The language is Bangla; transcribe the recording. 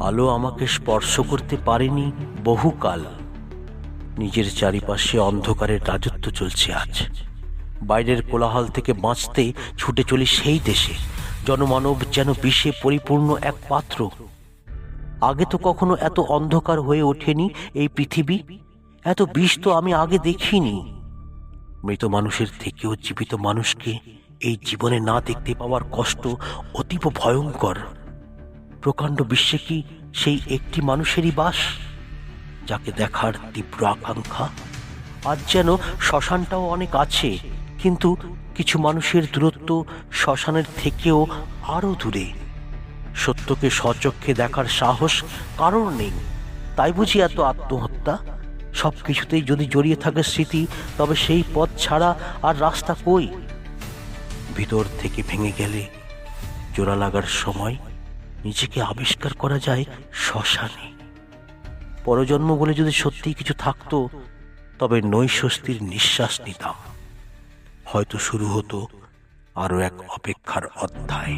আলো আমাকে স্পর্শ করতে পারেনি বহুকাল। নিজের চারিপাশে অন্ধকারের রাজত্ব চলছে আজ। বাইরের কোলাহল থেকে বাঁচতে ছুটে চলি সেই দেশে। জনমানব যেন বিষে পরিপূর্ণ এক পাত্র। আগে তো কখনো এত অন্ধকার হয়ে ওঠেনি এই পৃথিবী। এত বিষ তো আমি আগে দেখিনি। মৃত মানুষের থেকেও জীবিত মানুষকে এই জীবনে না দেখতে পাওয়ার কষ্ট অতীব ভয়ঙ্কর। প্রকাণ্ড বিশ্বে কি সেই একটি মানুষেরই বাস, যাকে দেখার তীব্র আকাঙ্ক্ষা? আজ যেন শ্মশানটাও অনেক আছে, কিন্তু কিছু মানুষের দূরত্ব শ্মশানের থেকেও আরও দূরে। সত্যকে সচক্ষে দেখার সাহস কারোর নেই। তাই বুঝি এত আত্মহত্যা? সব কিছুতেই যদি জড়িয়ে থাকে স্মৃতি, তবে সেই পথ ছাড়া আর রাস্তা কই? ভিতর থেকে ভেঙে গেলে জোড়া লাগার সময় নিজেকে আবিষ্কার করা যায় শ্মশানে। পরজন্ম বলে যদি সত্যিই কিছু থাকতো, তবে নৈস্বস্তির নিঃশ্বাস নিতাম। হয়তো শুরু হতো আরও এক অপেক্ষার অধ্যায়।